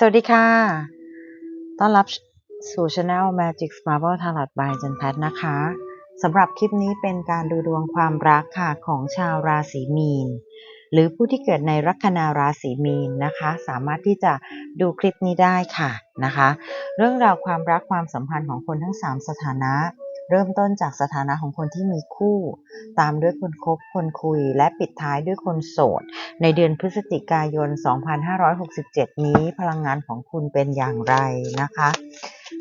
สวัสดีค่ะ ต้อนรับสู่ช anel Magic Marble Tarot by จันแพทนะคะสำหรับคลิปนี้เป็นการดูดวงความรักค่ะของชาวราศีมีน หรือผู้ที่เกิดในลัคนาราศีมีนนะคะ สามารถที่จะดูคลิปนี้ได้ค่ะนะคะ เรื่องราวความรักความสัมพันธ์ของคนทั้ง 3 สถานะ เริ่มต้นจากสถานะของคนที่มีคู่ ตามด้วยคนคบคนคุย และปิดท้ายด้วยคนโสด ในเดือนพฤศจิกายน 2567 นี้พลังงานของคุณเป็นอย่างไรนะคะ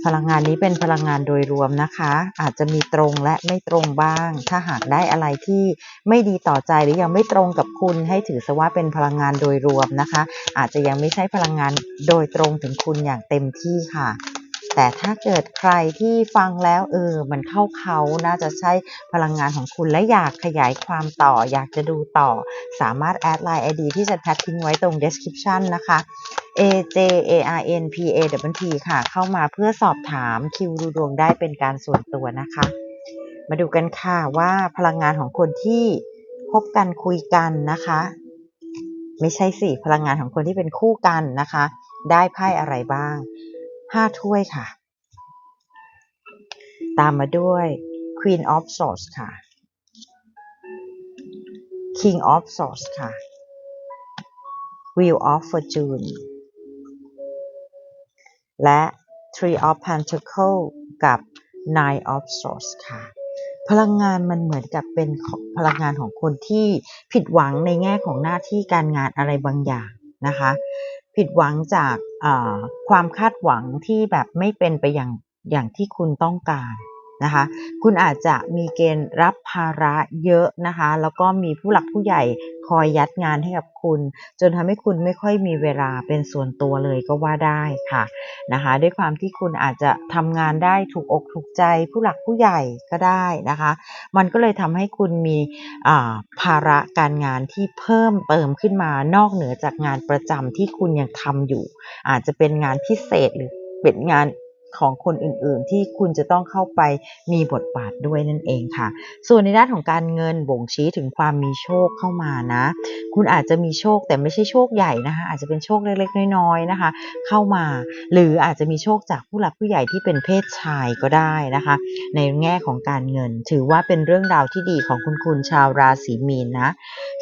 พลังงานนี้เป็นพลังงานโดยรวมนะคะ อาจจะมีตรงและไม่ตรงบ้าง ถ้าหากได้อะไรที่ไม่ดีต่อใจหรือยังไม่ตรงกับคุณให้ถือซะว่าเป็นพลังงานโดยรวมนะคะ อาจจะยังไม่ใช่พลังงานโดยตรงถึงคุณอย่างเต็มที่ค่ะ แต่ถ้าเกิดใครที่ฟังแล้วเออมันเข้าเขาน่าจะใช่พลังงานของคุณและอยากขยายความต่อ อยากจะดูต่อ สามารถแอดไลน์ ID ที่จะแพททิ้งไว้ตรง description นะคะ A J A R N P A W T ค่ะ เข้ามาเพื่อสอบถามคิวดูดวงได้เป็นการส่วนตัวนะคะ มาดูกันค่ะว่าพลังงานของคนที่พบกันคุยกันนะคะ ไม่ใช่สิพลังงานของคนที่เป็นคู่กันนะคะ ได้ไพ่อะไรบ้าง ห้าถ้วยค่ะ ตามมาด้วย Queen of Swords ค่ะ King of Swords ค่ะ Wheel of Fortune และ Three of Pentacles กับ Nine of Swords ค่ะ พลังงานมันเหมือนกับเป็นพลังงานของคนที่ผิดหวังในแง่ของหน้าที่การงานอะไรบางอย่างนะคะ ผิดหวังจากความคาดหวังที่แบบไม่เป็นไปอย่างอย่างที่คุณต้องการ นะคะ คุณอาจจะมีเกณฑ์รับภาระเยอะนะคะ แล้วก็มีผู้หลักผู้ใหญ่คอยยัดงานให้กับคุณ จนทำให้คุณไม่ค่อยมีเวลาเป็นส่วนตัวเลยก็ว่าได้ค่ะนะคะ ด้วยความที่คุณอาจจะทำงานได้ถูกอกถูกใจผู้หลักผู้ใหญ่ก็ได้นะคะ มันก็เลยทำให้คุณมีภาระการงานที่เพิ่มเติมขึ้นมานอกเหนือจากงานประจำที่คุณยังทำอยู่ อาจจะเป็นงานพิเศษหรือเป็นงาน ของคนอื่นๆ ที่คุณจะต้องเข้าไปมีบทบาทด้วยนั่นเองค่ะ ส่วนในด้านของการเงินบ่งชี้ถึงความมีโชคเข้ามานะ คุณอาจจะมีโชคแต่ไม่ใช่โชคใหญ่นะคะ อาจจะเป็นโชคเล็กๆ น้อยๆนะคะ เข้ามา หรืออาจจะมีโชคจากผู้หลักผู้ใหญ่ที่เป็นเพศชายก็ได้นะคะ ในแง่ของการเงิน ถือว่าเป็นเรื่องราวที่ดีของคุณคุณชาวราศีมีนนะ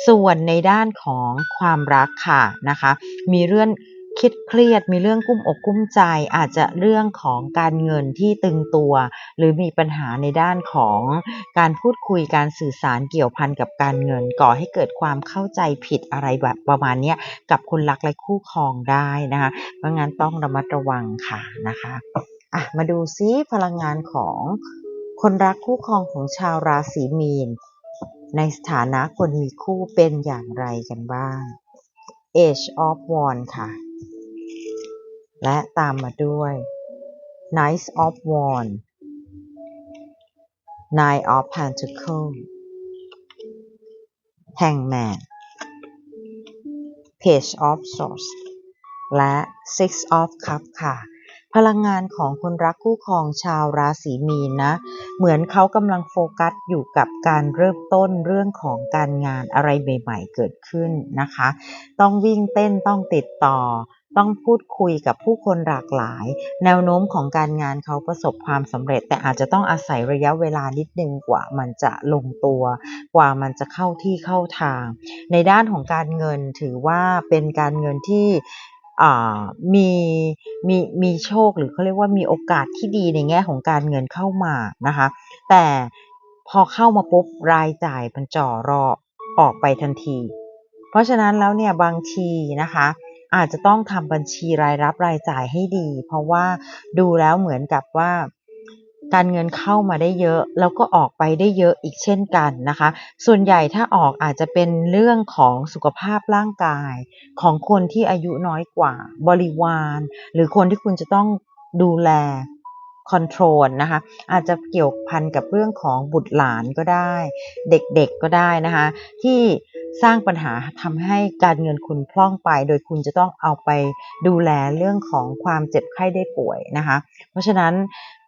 ส่วนในด้านของความรักค่ะนะคะ มีเรื่อง คิดเครียดมีเรื่องกุ้มอกกุ้มใจ อาจจะเรื่องของการเงินที่ตึงตัว หรือมีปัญหาในด้านของการพูดคุยการสื่อสารเกี่ยวพันกับการเงิน ก่อให้เกิดความเข้าใจผิดอะไรแบบประมาณนี้กับคนรักและคู่ครองได้นะคะเพราะงั้นต้องระมัดระวังค่ะนะคะอะมาดูซิพลังงานของคนรักคู่ครองของชาวราศีมีน ในสถานะคนมีคู่เป็นอย่างไรกันบ้าง Age of w a n d ค่ะ และตามมาด้วย Knight of Wands Nine of Pentacles Hangman Page of Swords และ Six of Cups ค่ะ พลังงานของคนรักคู่ครองชาวราศีมีนนะ เหมือนเขากำลังโฟกัสอยู่กับการเริ่มต้นเรื่องของการงานอะไรใหม่ๆเกิดขึ้นนะคะ ต้องวิ่งเต้นต้องติดต่อ ต้องพูดคุยกับผู้คนหลากหลาย แนวโน้มของการงานเขาประสบความสำเร็จ แต่อาจจะต้องอาศัยระยะเวลานิดนึงกว่ามันจะลงตัว กว่ามันจะเข้าที่เข้าทาง ในด้านของการเงินถือว่าเป็นการเงินที่มีมีมีโชคหรือเขาเรียกว่ามีโอกาสที่ดีในแง่ของการเงินเข้ามานะคะ แต่พอเข้ามาปุ๊บรายจ่ายมันจ่อรอออกไปทันที เพราะฉะนั้นแล้วเนี่ยบางทีนะคะ อาจจะต้องทำบัญชีรายรับรายจ่ายให้ดี เพราะว่าดูแล้วเหมือนกับว่าการเงินเข้ามาได้เยอะ แล้วก็ออกไปได้เยอะอีกเช่นกันนะคะ ส่วนใหญ่ถ้าออกอาจจะเป็นเรื่องของสุขภาพร่างกาย ของคนที่อายุน้อยกว่าบริวาร หรือคนที่คุณจะต้องดูแล คอนโทรลนะคะอาจจะเกี่ยวพันกับเรื่องของบุตรหลานก็ได้ เด็กๆก็ได้นะคะที่สร้างปัญหาทำให้การเงินคุณพร่องไป โดยคุณจะต้องเอาไปดูแลเรื่องของความเจ็บไข้ได้ป่วยนะคะ เพราะฉะนั้น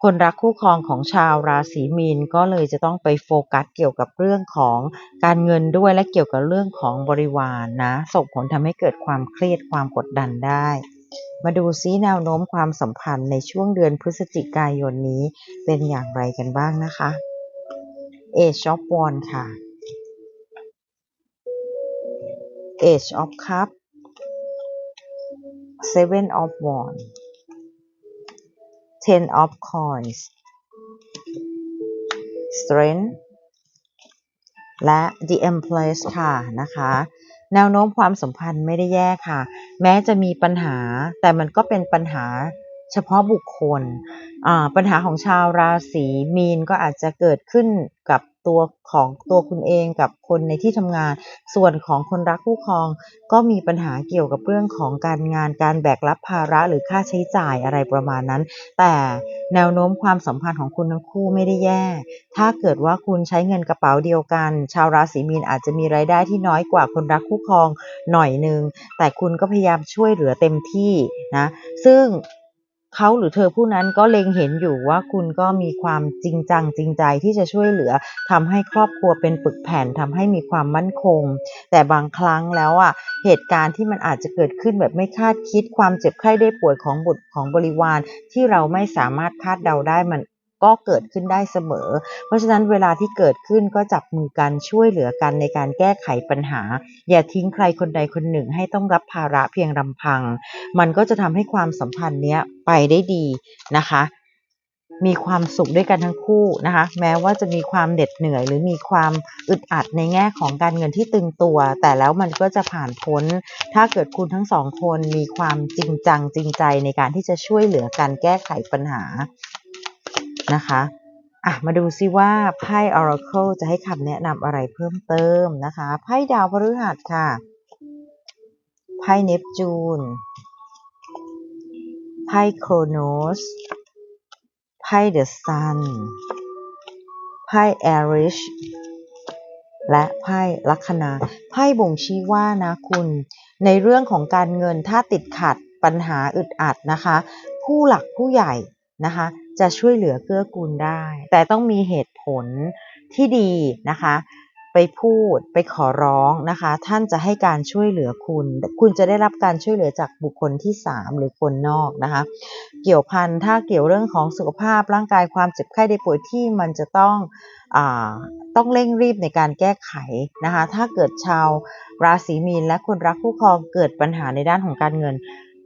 คนรักคู่ครองของชาวราศีมีนก็เลยจะต้องไปโฟกัสเกี่ยวกับเรื่องของการเงินด้วยและเกี่ยวกับเรื่องของบริวารนนะส่งผลทำให้เกิดความเครียดความกดดันได้ มาดูซิแนวโน้มความสัมพันธ์ในช่วงเดือนพฤศจิกายนนี้เป็นอย่างไรกันบ้างนะคะ Age of Wand ค่ะ Age of Cup Seven of Wand Ten of Coins Strength และ The Empress ค่ะนะคะ แนวโน้มความสัมพันธ์ไม่ได้แย่ค่ะ แม้จะมีปัญหา แต่มันก็เป็นปัญหาเฉพาะบุคคล ปัญหาของชาวราศีมีนก็อาจจะเกิดขึ้นกับ ตัวของตัวคุณเองกับคนในที่ทำงาน ส่วนของคนรักคู่ครอง ก็มีปัญหาเกี่ยวกับเรื่องของการงานการแบกรับภาระหรือค่าใช้จ่ายอะไรประมาณนั้น แต่แนวโน้มความสัมพันธ์ของคุณทั้งคู่ไม่ได้แย่ ถ้าเกิดว่าคุณใช้เงินกระเป๋าเดียวกัน ชาวราศีมีนอาจจะมีรายได้ที่น้อยกว่าคนรักคู่ครองหน่อยนึง แต่คุณก็พยายามช่วยเหลือเต็มที่นะ ซึ่ง เขาหรือเธอผู้นั้นก็เล็งเห็นอยู่ว่าคุณก็มีความจริงจังจริงใจที่จะช่วยเหลือทำให้ครอบครัวเป็นปึกแผ่นทำให้มีความมั่นคง แต่บางครั้งแล้วอะเหตุการณ์ที่มันอาจจะเกิดขึ้นแบบไม่คาดคิดความเจ็บไข้ได้ป่วยของบุตรของบริวารที่เราไม่สามารถคาดเดาได้มัน ก็เกิดขึ้นได้เสมอ เพราะฉะนั้นเวลาที่เกิดขึ้นก็จับมือกันช่วยเหลือกันในการแก้ไขปัญหา อย่าทิ้งใครคนใดคนหนึ่งให้ต้องรับภาระเพียงลำพัง มันก็จะทำให้ความสัมพันธ์เนี้ยไปได้ดีนะคะ มีความสุขด้วยกันทั้งคู่นะคะ แม้ว่าจะมีความเหน็ดเหนื่อย หรือมีความอึดอัดในแง่ของการเงินที่ตึงตัว แต่แล้วมันก็จะผ่านพ้น ถ้าเกิดคุณทั้งสองคนมีความจริงจังจริงใจในการที่จะช่วยเหลือการแก้ไขปัญหา นะคะอะมาดูซิว่าไพ่ Oracle จะให้คำแนะนำอะไรเพิ่มเติมนะคะไพ่ดาวพฤหัสค่ะไพ่เนปจูนไพ่โครโนสไพ่เดอะซันไพ่แอริชและไพ่ลัคนาไพ่บ่งชี้ว่านะคุณ ในเรื่องของการเงินถ้าติดขัดปัญหาอึดอัดนะคะ ผู้หลักผู้ใหญ่นะคะ จะช่วยเหลือเกื้อกูลได้ แต่ต้องมีเหตุผลที่ดีนะคะ ไปพูดไปขอร้องนะคะ ท่านจะให้การช่วยเหลือคุณ คุณจะได้รับการช่วยเหลือจากบุคคลที่ 3 หรือคนนอกนะคะ เกี่ยวพันถ้าเกี่ยวเรื่องของสุขภาพร่างกายความเจ็บไข้ได้ป่วยที่มันจะต้องอต้องเร่งรีบในการแก้ไขนะคะ ถ้าเกิดชาวราศีมีนและคนรักคู่ครองเกิดปัญหาในด้านของการเงิน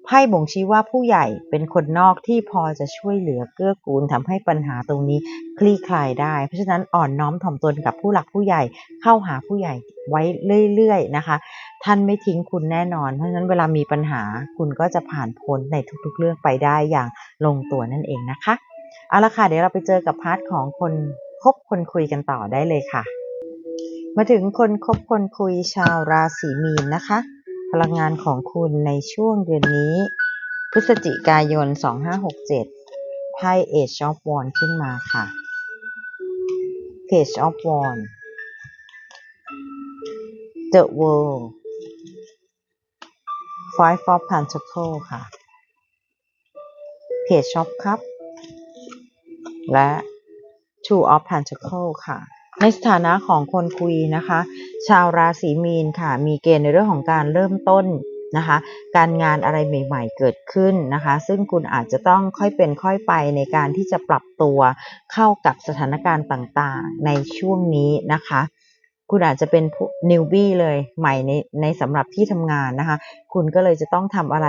ไพ่บ่งชี้ว่าผู้ใหญ่เป็นคนนอกที่พอจะช่วยเหลือเกื้อกูลทำให้ปัญหาตรงนี้คลี่คลายได้ เพราะฉะนั้นอ่อนน้อมถ่อมตนกับผู้หลักผู้ใหญ่เข้าหาผู้ใหญ่ไว้เรื่อยๆนะคะ ท่านไม่ทิ้งคุณแน่นอน เพราะฉะนั้นเวลามีปัญหาคุณก็จะผ่านพ้นในทุกๆเรื่องไปได้อย่างลงตัวนั่นเองนะคะเอาละค่ะเดี๋ยวเราไปเจอกับพาร์ทของคนคบคนคุยกันต่อได้เลยค่ะ มาถึงคนคบคนคุยชาวราศีมีนนะคะ พลังงานของคุณในช่วงเดือนนี้ พฤศจิกายน 2567 ไพ่เอชออฟวอนขึ้นมาค่ะเอชออฟวอน The World Five of Pentacles ค่ะเพจช็อปครับ และ Two of Pentacles ค่ะ ในสถานะของคนคุยนะคะ ชาวราศีมีนค่ะ มีเกณฑ์ในเรื่องของการเริ่มต้นนะคะ การงานอะไรใหม่ ๆ เกิดขึ้นนะคะ ซึ่งคุณอาจจะต้องค่อยเป็นค่อยไปในการที่จะปรับตัวเข้ากับสถานการณ์ต่างๆ ในช่วงนี้นะคะคุณอาจจะเป็นนิวบี้เลยใหม่ในในสำหรับที่ทำงานนะคะ คุณก็เลยจะต้องทำอะไร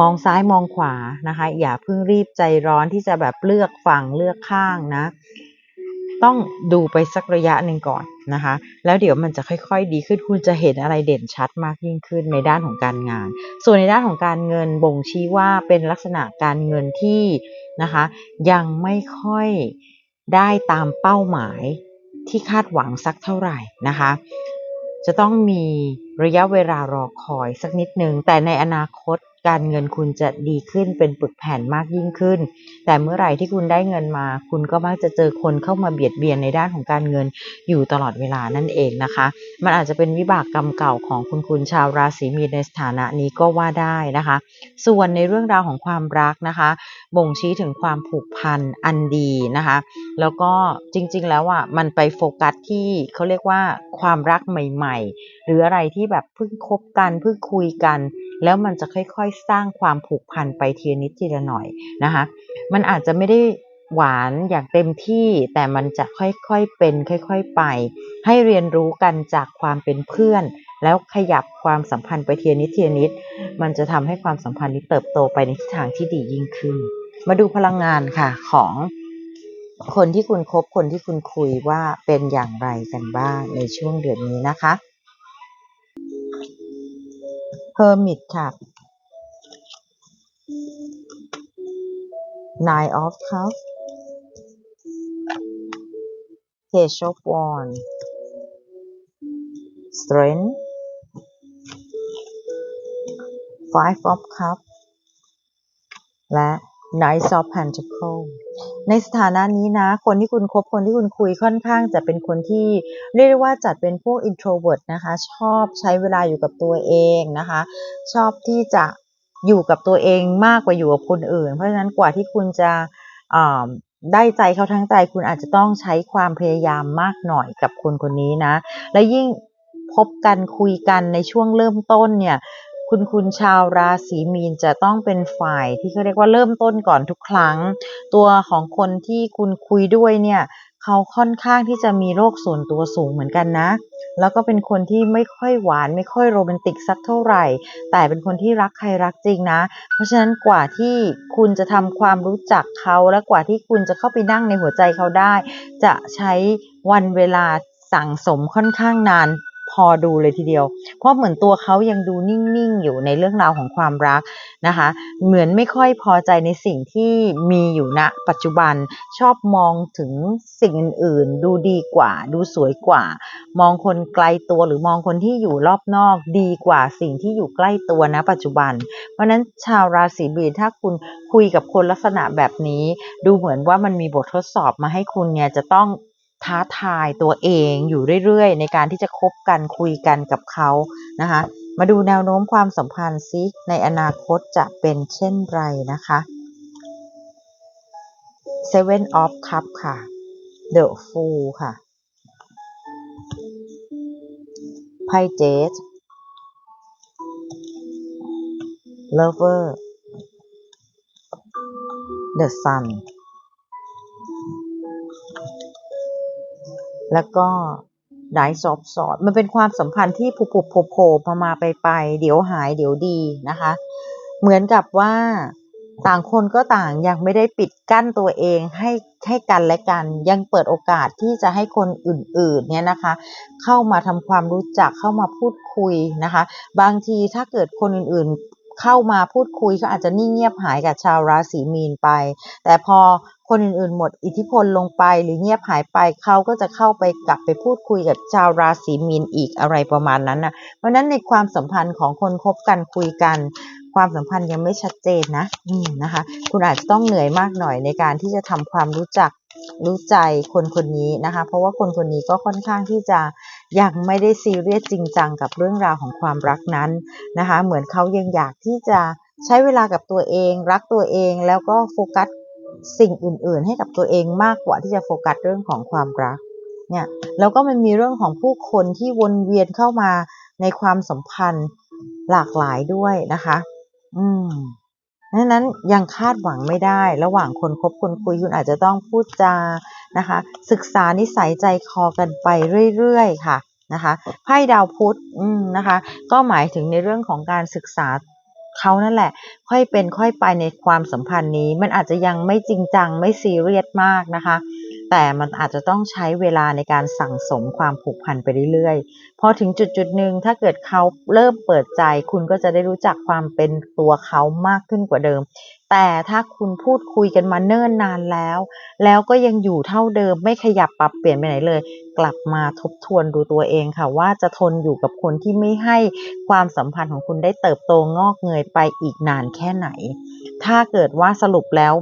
มองซ้ายมองขวานะคะ อย่าเพิ่งรีบใจร้อนที่จะแบบเลือกฝั่งเลือกข้างนะ ต้องดูไปสักระยะหนึ่งก่อนนะคะ แล้วเดี๋ยวมันจะค่อยๆ ดีขึ้นคุณจะเห็นอะไรเด่นชัดมากยิ่งขึ้นในด้านของการงาน ส่วนในด้านของการเงินบ่งชี้ว่าเป็นลักษณะการเงินที่นะคะ ยังไม่ค่อยได้ตามเป้าหมายที่คาดหวังสักเท่าไหร่นะคะ จะต้องมีระยะเวลารอคอยสักนิดนึงแต่ในอนาคต การเงินคุณจะดีขึ้นเป็นปึกแผ่นมากยิ่งขึ้น แต่เมื่อไหร่ที่คุณได้เงินมา คุณก็มักจะเจอคนเข้ามาเบียดเบียนในด้านของการเงินอยู่ตลอดเวลานั่นเองนะคะ มันอาจจะเป็นวิบากกรรมเก่าของคุณคุณชาวราศีมีนในสถานะนี้ก็ว่าได้นะคะ ส่วนในเรื่องราวของความรักนะคะ บ่งชี้ถึงความผูกพันอันดีนะคะ แล้วก็จริงๆแล้วอะมันไปโฟกัสที่เขาเรียกว่าความรักใหม่ ๆ หรืออะไรที่แบบเพิ่งคบกันเพิ่งคุยกัน แล้วมันจะค่อยๆ สร้างความผูกพันไปทีนิดทีละหน่อยนะคะ มันอาจจะไม่ได้หวานอย่างเต็มที่แต่มันจะค่อยๆเป็น ค่อยๆไป ให้เรียนรู้กันจากความเป็นเพื่อน แล้วขยับความสัมพันธ์ไปทีละนิดทีละนิด มันจะทำให้ความสัมพันธ์นี้เติบโตไปในทิศทางที่ดียิ่งขึ้น มาดูพลังงานค่ะของคนที่คุณคบคนที่คุณคุยว่าเป็นอย่างไรกันบ้างในช่วงเดือนนี้นะคะ Hermit ค่ะ Nine of Cups Page of Wands Strength Five of Cups และ Knight of Pentacles ในสถานะนี้นะ คนที่คุณคบคนที่คุณคุยค่อนข้างจะเป็นคนที่ เรียกได้ว่าจัดเป็นพวก introvert นะคะ ชอบใช้เวลาอยู่กับตัวเองนะคะ ชอบที่จะอยู่กับตัวเองมากกว่าอยู่กับคนอื่น เพราะฉะนั้นกว่าที่คุณจะได้ใจเขาทั้งใจคุณอาจจะต้องใช้ความพยายามมากหน่อยกับคนคนนี้นะ และยิ่งพบกันคุยกันในช่วงเริ่มต้นเนี่ย คุณคุณชาวราศีมีนจะต้องเป็นฝ่ายที่เขาเรียกว่าเริ่มต้นก่อนทุกครั้ง ตัวของคนที่คุณคุยด้วยเนี่ยเขาค่อนข้างที่จะมีโรคส่วนตัวสูงเหมือนกันนะ แล้วก็เป็นคนที่ไม่ค่อยหวานไม่ค่อยโรแมนติกสักเท่าไหร่ แต่เป็นคนที่รักใครรักจริงนะ เพราะฉะนั้นกว่าที่คุณจะทำความรู้จักเขาและกว่าที่คุณจะเข้าไปนั่งในหัวใจเขาได้ จะใช้วันเวลาสั่งสมค่อนข้างนาน อดูเลยทีเดียว เพราะเหมือนตัวเขายังดูนิ่งๆอยู่ในเรื่องราวของความรักนะคะ เหมือนไม่ค่อยพอใจในสิ่งที่มีอยู่ณปัจจุบันชอบมองถึงสิ่งอื่นๆ ดูดีกว่า ดูสวยกว่า มองคนไกลตัวหรือมองคนที่อยู่รอบนอกดีกว่าสิ่งที่อยู่ใกล้ตัวณปัจจุบัน เพราะนั้นชาวราศีมีถ้าคุณคุยกับคนลักษณะแบบนี้ ดูเหมือนว่ามันมีบททดสอบมาให้คุณเนี่ยจะต้อง ท้าทายตัวเองอยู่เรื่อยๆ ในการที่จะคบกันคุยกันกับเขานะคะ มาดูแนวโน้มความสัมพันธ์ซิในอนาคตจะเป็นเช่นไรนะคะ Seven of Cup ค่ะ The Fool ค่ะไพ่เจส Lover The Sun แล้วก็ไดซอฟสอดมันเป็นความสัมพันธ์ที่ผุผุโผโผล่มามาไปไปเดี๋ยวหายเดี๋ยวดีนะคะ เหมือนกับว่าต่างคนก็ต่างยังไม่ได้ปิดกั้นตัวเองให้ให้กันและกัน ยังเปิดโอกาสที่จะให้คนอื่นๆเนี่ยนะคะ เข้ามาทำความรู้จักเข้ามาพูดคุยนะคะ บางทีถ้าเกิดคนอื่น เข้ามาพูดคุยก็อาจจะนิ่งเงียบหายกับชาวราศีมีนไป แต่พอคนอื่นๆ หมดอิทธิพลลงไปหรือเงียบหายไปเขาก็จะเข้าไปกลับไปพูดคุยกับชาวราศีมีนอีกอะไรประมาณนั้นนะเพราะนั้นในความสัมพันธ์ของคนคบกันคุยกัน ความสัมพันธ์ยังไม่ชัดเจนนะ อืมนะคะ คุณอาจจะต้องเหนื่อยมากหน่อยในการที่จะทำความรู้จัก รู้ใจคนคนนี้นะคะ เพราะว่าคนคนนี้ก็ค่อนข้างที่จะยังไม่ได้ซีเรียสจริงจังกับเรื่องราวของความรักนั้นนะคะ เหมือนเขายังอยากที่จะใช้เวลากับตัวเอง รักตัวเองแล้วก็โฟกัสสิ่งอื่น ๆ ให้กับตัวเองมากกว่าที่จะโฟกัสเรื่องของความรักเนี่ยแล้วก็มันมีเรื่องของผู้คนที่วนเวียนเข้ามาในความสัมพันธ์หลากหลายด้วยนะคะ อืม ดังนั้นยังคาดหวังไม่ได้ ระหว่างคนคบคนคุยคุณอาจจะต้องพูดจานะคะ ศึกษานิสัยใจคอกันไปเรื่อยๆค่ะนะคะไพ่ดาวพุธนะคะ ก็หมายถึงในเรื่องของการศึกษาเขานั่นแหละ ค่อยเป็นค่อยไปในความสัมพันธ์นี้ มันอาจจะยังไม่จริงจังไม่ซีเรียสมากนะคะ แต่มันอาจจะต้องใช้เวลาในการสั่งสมความผูกพันไปเรื่อยๆ พอถึงจุดจุดหนึ่งถ้าเกิดเขาเริ่มเปิดใจ คุณก็จะได้รู้จักความเป็นตัวเขามากขึ้นกว่าเดิม แต่ถ้าคุณพูดคุยกันมาเนิ่นนานแล้ว แล้วก็ยังอยู่เท่าเดิมไม่ขยับปรับเปลี่ยนไปไหนเลย กลับมาทบทวนดูตัวเองค่ะ ว่าจะทนอยู่กับคนที่ไม่ให้ความสัมพันธ์ของคุณได้เติบโตงอกเงยไปอีกนานแค่ไหน ถ้าเกิดว่าสรุปแล้ว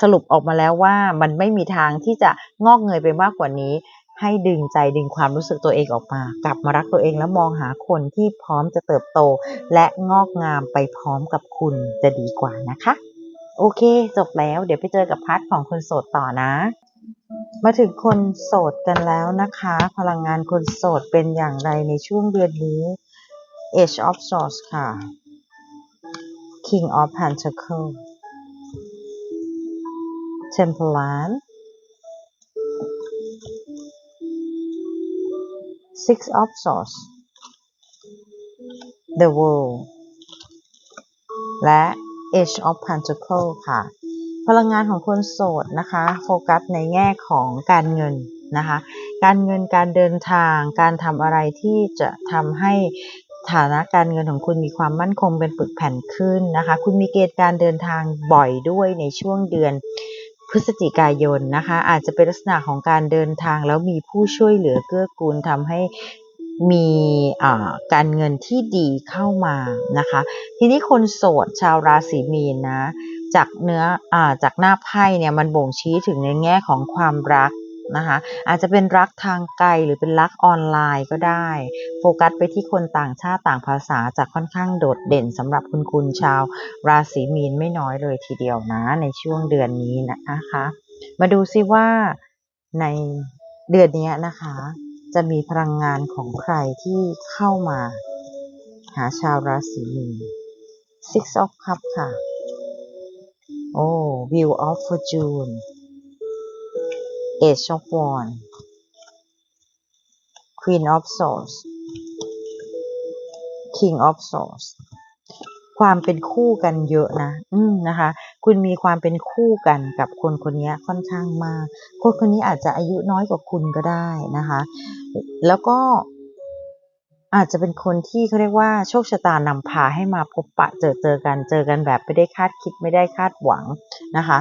สรุปออกมาแล้วว่ามันไม่มีทางที่จะงอกเงยไปมากกว่านี้ ให้ดึงใจดึงความรู้สึกตัวเองออกมา กลับมารักตัวเองแล้วมองหาคนที่พร้อมจะเติบโต และงอกงามไปพร้อมกับคุณจะดีกว่านะคะ โอเค จบแล้วเดี๋ยวไปเจอกับพาร์ทของคนโสดต่อนะ มาถึงคนโสดกันแล้วนะคะ พลังงานคนโสดเป็นอย่างไรในช่วงเดือนนี้ Age of Swords ค่ะ King of Pentacles Tempelan, Six of Swords The World และ Age of Pentacles ค่ะ พลังงานของคนโสดนะคะ โฟกัสในแง่ของการเงินนะคะ การเงินการเดินทาง การทำอะไรที่จะทำให้ฐานะการเงินของคุณมีความมั่นคงเป็นปึกแผ่นขึ้นนะคะ คุณมีเกณฑ์การเดินทางบ่อยด้วยในช่วงเดือน พฤศจิกายนนะคะ อาจจะเป็นลักษณะของการเดินทางแล้วมีผู้ช่วยเหลือเกื้อกูลทำให้มีการเงินที่ดีเข้ามานะคะ ทีนี้คนโสดชาวราศีมีนนะจากเนื้ออจากหน้าไพ่เนี่ยมันบ่งชี้ถึงในแง่ของความรัก นะคะ อาจจะเป็นรักทางไกลหรือเป็นรักออนไลน์ก็ได้ โฟกัสไปที่คนต่างชาติต่างภาษาจะค่อนข้างโดดเด่นสำหรับคุณคุณชาว ราศีมีนไม่น้อยเลยทีเดียวนะ ในช่วงเดือนนี้นะคะ มาดูซิว่าในเดือนนี้นะคะ จะมีพลังงานของใครที่เข้ามา หาชาวราศีมีน Six of Cup ค่ะ โอ้ View of Fortune Age of Wands Queen of Swords King of Swords ความเป็นคู่กันเยอะนะ อืมนะคะ คุณมีความเป็นคู่กันกับคนคนนี้ค่อนข้างมาก คนคนนี้อาจจะอายุน้อยกว่าคุณก็ได้นะคะ แล้วก็อาจจะเป็นคนที่เขาเรียกว่าโชคชะตานำพาให้มาพบปะเจอเจอกันเจอกันแบบไม่ได้คาดคิดไม่ได้คาดหวังนะคะ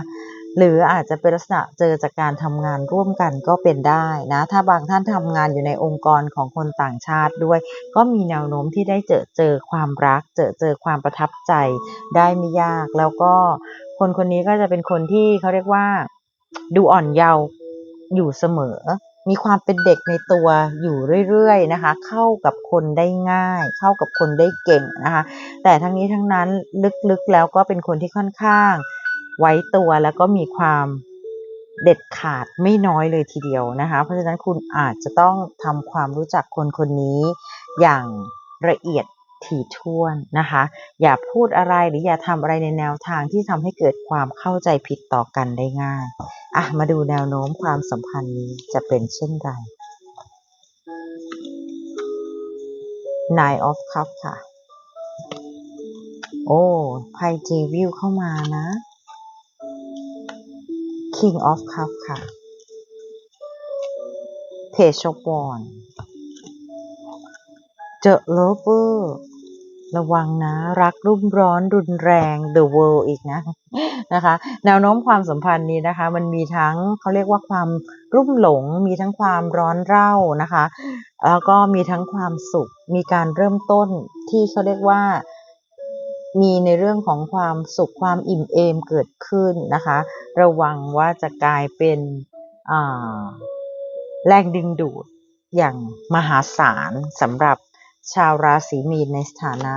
หรืออาจจะเป็นลักษณะเจอจากการทำงานร่วมกันก็เป็นได้นะ ถ้าบางท่านทำงานอยู่ในองค์กรของคนต่างชาติด้วย ก็มีแนวโน้มที่ได้เจอเจอความรัก เจอเจอความประทับใจได้ไม่ยาก แล้วก็คนคนนี้ก็จะเป็นคนที่เขาเรียกว่าดูอ่อนเยาว์อยู่เสมอ มีความเป็นเด็กในตัวอยู่เรื่อยๆนะคะ เข้ากับคนได้ง่าย เข้ากับคนได้เก่งนะคะ แต่ทั้งนี้ทั้งนั้นลึกๆแล้วก็เป็นคนที่ค่อนข้าง ไว้ตัวแล้วก็มีความเด็ดขาดไม่น้อยเลยทีเดียวนะคะ เพราะฉะนั้นคุณอาจจะต้องทำความรู้จักคนคนนี้อย่างละเอียดถี่ถ้วนนะคะ อย่าพูดอะไรหรืออย่าทำอะไรในแนวทางที่ทำให้เกิดความเข้าใจผิดต่อกันได้ง่าย อะ มาดูแนวโน้มความสัมพันธ์นี้จะเป็นเช่นไร Nine of Cups ค่ะ โอ้ไพ่จีวิวเข้ามานะ King of Cup ค่ะ Page of Wands The Lover ระวังนะ รักรุ่มร้อนรุนแรง The World อีกนะนะคะ แนวโน้มความสัมพันธ์นี้นะคะ มันมีทั้งเขาเรียกว่าความรุ่มหลง มีทั้งความร้อนเร่านะคะ แล้วก็มีทั้งความสุข มีการเริ่มต้นที่เขาเรียกว่า มีในเรื่องของความสุขความอิ่มเอมเกิดขึ้นนะคะ ระวังว่าจะกลายเป็นแรงดึงดูดอย่างมหาศาลสำหรับชาวราศีมีนในสถานะ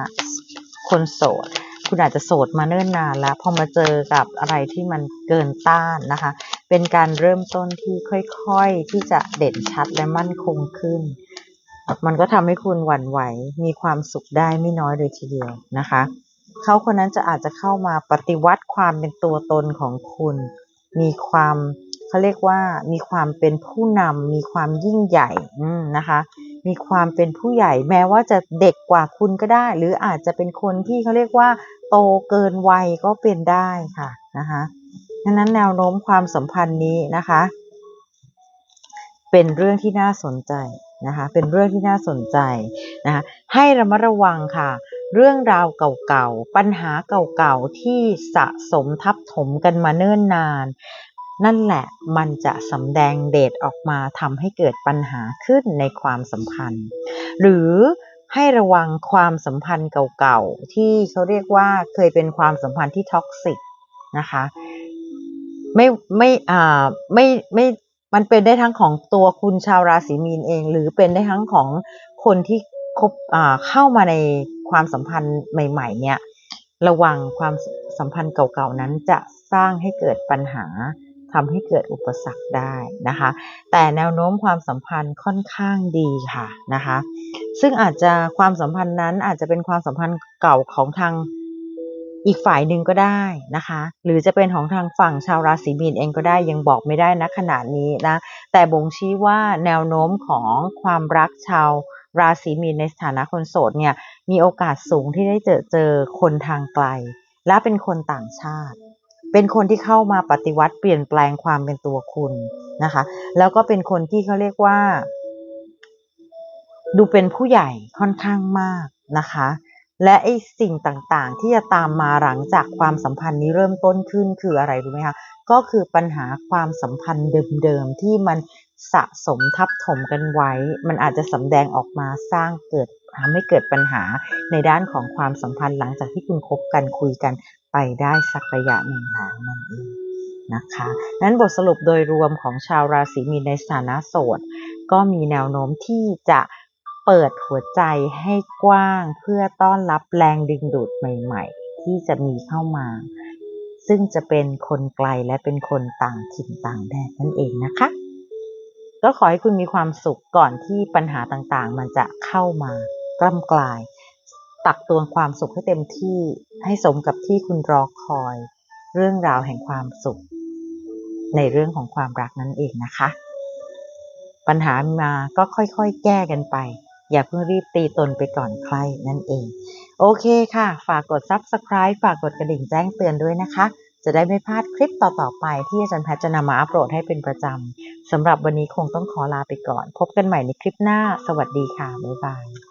คนโสด คุณอาจจะโสดมาเนิ่นนานแล้ว พอมาเจอกับอะไรที่มันเกินต้านนะคะ เป็นการเริ่มต้นที่ค่อยๆ ที่จะเด่นชัดและมั่นคงขึ้น มันก็ทำให้คุณหวั่นไหว มีความสุขได้ไม่น้อยเลยทีเดียวนะคะ เขาคนนั้นจะอาจจะเข้ามาปฏิวัติความเป็นตัวตนของคุณ มีความเขาเรียกว่ามีความเป็นผู้นำมีความยิ่งใหญ่นะคะ มีความเป็นผู้ใหญ่ แม้ว่าจะเด็กกว่าคุณก็ได้ หรืออาจจะเป็นคนที่เขาเรียกว่า โตเกินวัยก็เป็นได้ค่ะนะคะดังนั้นแนวโน้มความสัมพันธ์นี้นะคะ เป็นเรื่องที่น่าสนใจนะคะ เป็นเรื่องที่น่าสนใจนะคะให้ระมัดระวังค่ะ เรื่องราวเก่าๆ ปัญหาเก่าๆ ที่สะสมทับถมกันมาเนิ่นนาน นั่นแหละมันจะสำแดงเดชออกมาทำให้เกิดปัญหาขึ้นในความสัมพันธ์ หรือให้ระวังความสัมพันธ์เก่าๆ ที่เขาเรียกว่าเคยเป็นความสัมพันธ์ที่ท็อกซิกนะคะไม่ไม่อ่าไม่ไม่มันเป็นได้ทั้งของตัวคุณชาวราศีมีนเอง หรือเป็นได้ทั้งของคนที่คบอ่าเข้ามาใน ความสัมพันธ์ใหม่ ๆ เนี่ย ระวังความสัมพันธ์เก่าๆนั้นจะสร้างให้เกิดปัญหาทำให้เกิดอุปสรรคได้นะคะ แต่แนวโน้มความสัมพันธ์ค่อนข้างดีค่ะนะคะ ซึ่งอาจจะความสัมพันธ์นั้นอาจจะเป็นความสัมพันธ์เก่าของทางอีกฝ่ายหนึ่งก็ได้นะคะ หรือจะเป็นของทางฝั่งชาวราศีมีนเองก็ได้ยังบอกไม่ได้นะขนาดนี้นะ แต่บ่งชี้ว่าแนวโน้มของความรักชาว ราศีมีนในสถานะคนโสดเนี่ยมีโอกาสสูงที่ได้เจอเจอคนทางไกล และเป็นคนต่างชาติ เป็นคนที่เข้ามาปฏิวัติเปลี่ยนแปลงความเป็นตัวคุณนะคะ แล้วก็เป็นคนที่เขาเรียกว่า ดูเป็นผู้ใหญ่ค่อนข้างมากนะคะ และไอ้สิ่งต่างๆ ที่จะตามมาหลังจากความสัมพันธ์นี้เริ่มต้นขึ้นคืออะไรรู้ไหมคะก็คือปัญหาความสัมพันธ์เดิมๆที่มัน สะสมทับถมกันไว้ มันอาจจะสำแดงออกมาสร้างเกิดทำให้เกิดปัญหาในด้านของความสัมพันธ์หลังจากที่คุณคบกันคุยกันไปได้สักระยะหนึ่งแล้วนั่นเองนะคะนั้นบทสรุปโดยรวมของชาวราศีมีนในสถานะโสด ก็มีแนวโน้มที่จะเปิดหัวใจให้กว้างเพื่อต้อนรับแรงดึงดูดใหม่ๆ ที่จะมีเข้ามา ซึ่งจะเป็นคนไกลและเป็นคนต่างถิ่นต่างแดนนั่นเองนะคะ ก็ขอให้คุณมีความสุขก่อนที่ปัญหาต่างๆ มันจะเข้ามากล้ำกลาย ตักตวงความสุขให้เต็มที่ให้สมกับที่คุณรอคอย เรื่องราวแห่งความสุข ในเรื่องของความรักนั่นเองนะคะ ปัญหามาก็ค่อยๆ แก้กันไป อย่าเพิ่งรีบตีตนไปก่อนใครนั่นเอง โอเคค่ะ ฝากกด Subscribe ฝากกดกระดิ่งแจ้งเตือนด้วยนะคะ จะได้ไม่พลาดคลิปต่อๆไปที่อาจารย์แพทย์จะนำมาอัปโหลดให้เป็นประจำสำหรับวันนี้คงต้องขอลาไปก่อน พบกันใหม่ในคลิปหน้า สวัสดีค่ะ บ๊ายบาย